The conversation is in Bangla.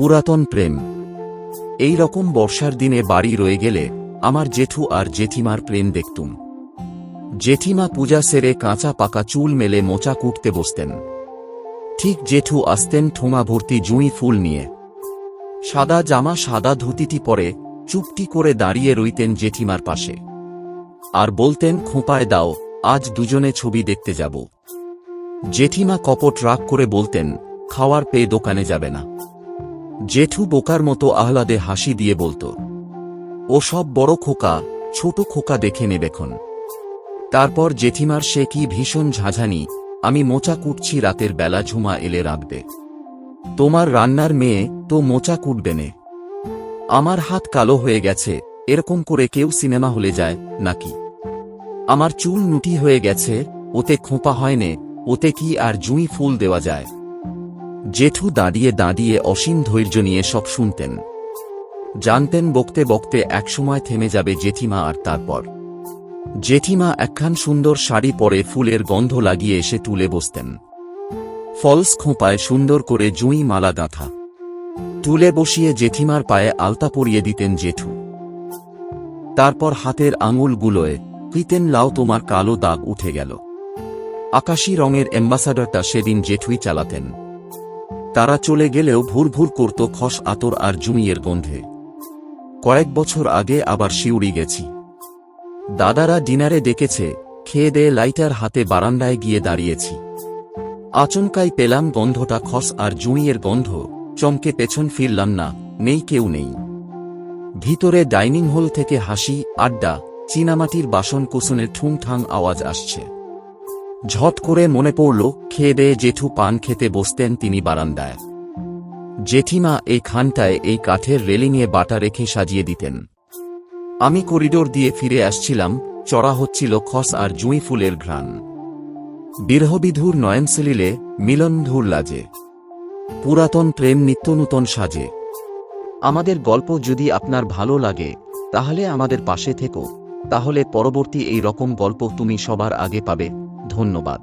পুরাতন প্রেম। এই রকম বর্ষার দিনে বাড়ি রয়ে গেলে আমার জেঠু আর জেঠিমার প্রেম দেখতুম। জেঠিমা পূজা সেরে কাঁচা পাকা চুল মেলে মোচা কুটতে বসতেন। ঠিক জেঠু আসতেন ঠোঙা ভর্তি জুঁই ফুল নিয়ে। সাদা জামা সাদা ধুতিটি পরে চুপটি করে দাঁড়িয়ে রইতেন জেঠিমার পাশে। আর বলতেন, খোঁপায় দাও, আজ দুজনে ছবি দেখতে যাব। জেঠিমা কপট রাগ করে বলতেন, খাওয়ার পেয়ে দোকানে যাবে না। জেঠু বোকার মতো আহ্লাদে হাসি দিয়ে বলতো, ও সব বড় খোকা, ছোট খোকা দেখে নেবেখন তারপর জেঠিমার সে কি ভীষণ ঝাঝানি, আমি মোচা কুটছি রাতের বেলা, ঝুমা এলে রাখবে তোমার রান্নার মেয়ে তো মোচা কুটবে নে। আমার হাত কালো হয়ে গেছে, এরকম করে কেউ সিনেমা হলে যায় নাকি? আমার চুল নুটি হয়ে গেছে, ওতে খোঁপা হয় নে, ওতে কি আর জুঁই ফুল দেওয়া যায়? জেঠু দাঁড়িয়ে দাঁড়িয়ে অসীম ধৈর্য নিয়ে সব শুনতেন। জানতেন বকতে বকতে একসময় থেমে যাবে জেঠিমা আর তারপর। জেঠিমা একখান সুন্দর শাড়ি পরে ফুলের গন্ধ লাগিয়ে এসে তুলে বসতেন। ফলস খোঁপায় সুন্দর করে জুঁই মালা গাঁথা। তুলে বসিয়ে জেঠিমার পায়ে আলতা পরিয়ে দিতেন জেঠু। তারপর হাতের আঙুলগুলোয়, কৃতেন লাও তোমার কালো দাগ উঠে গেল। আকাশী রঙের অ্যাম্বাসাডারটা সেদিন জেঠুই চালাতেন। তারা চলে গেলেও ভুর ভুর করত খস আতর আর জুঁইয়ের গন্ধে। কয়েক বছর আগে আবার শিউড়ি গেছি। দাদারা ডিনারে ডেকেছে, খেয়ে দেয়ে লাইটার হাতে বারান্দায় গিয়ে দাঁড়িয়েছি। আচমকাই পেলাম গন্ধটা খস আর জুঁইয়ের গন্ধ, চমকে পেছন ফিরলাম না, নেই কেউ নেই। ভিতরে ডাইনিং হল থেকে হাসি, আড্ডা, চীনামাটির বাসন কুসনের ঠুংঠাং আওয়াজ আসছে। ঝট করে মনে পড়ল, খেয়ে দেয়ে জেঠু পান খেতে বসতেন তিনি বারান্দায়। জেঠিমা এই খানটায় এই কাঠের রেলিংয়ে বাটা রেখে সাজিয়ে দিতেন। আমি করিডোর দিয়ে ফিরে আসছিলাম, চড়া হচ্ছিল খস আর জুঁই ফুলের ঘ্রাণ। বিরহবিধুর নয়নসেলিলে মিলনধুর লাজে। পুরাতন প্রেম নিত্যনূতন সাজে। আমাদের গল্প যদি আপনার ভালো লাগে, তাহলে আমাদের পাশে থেকো। তাহলে পরবর্তী এই রকম গল্প তুমি সবার আগে পাবে। ধন্যবাদ।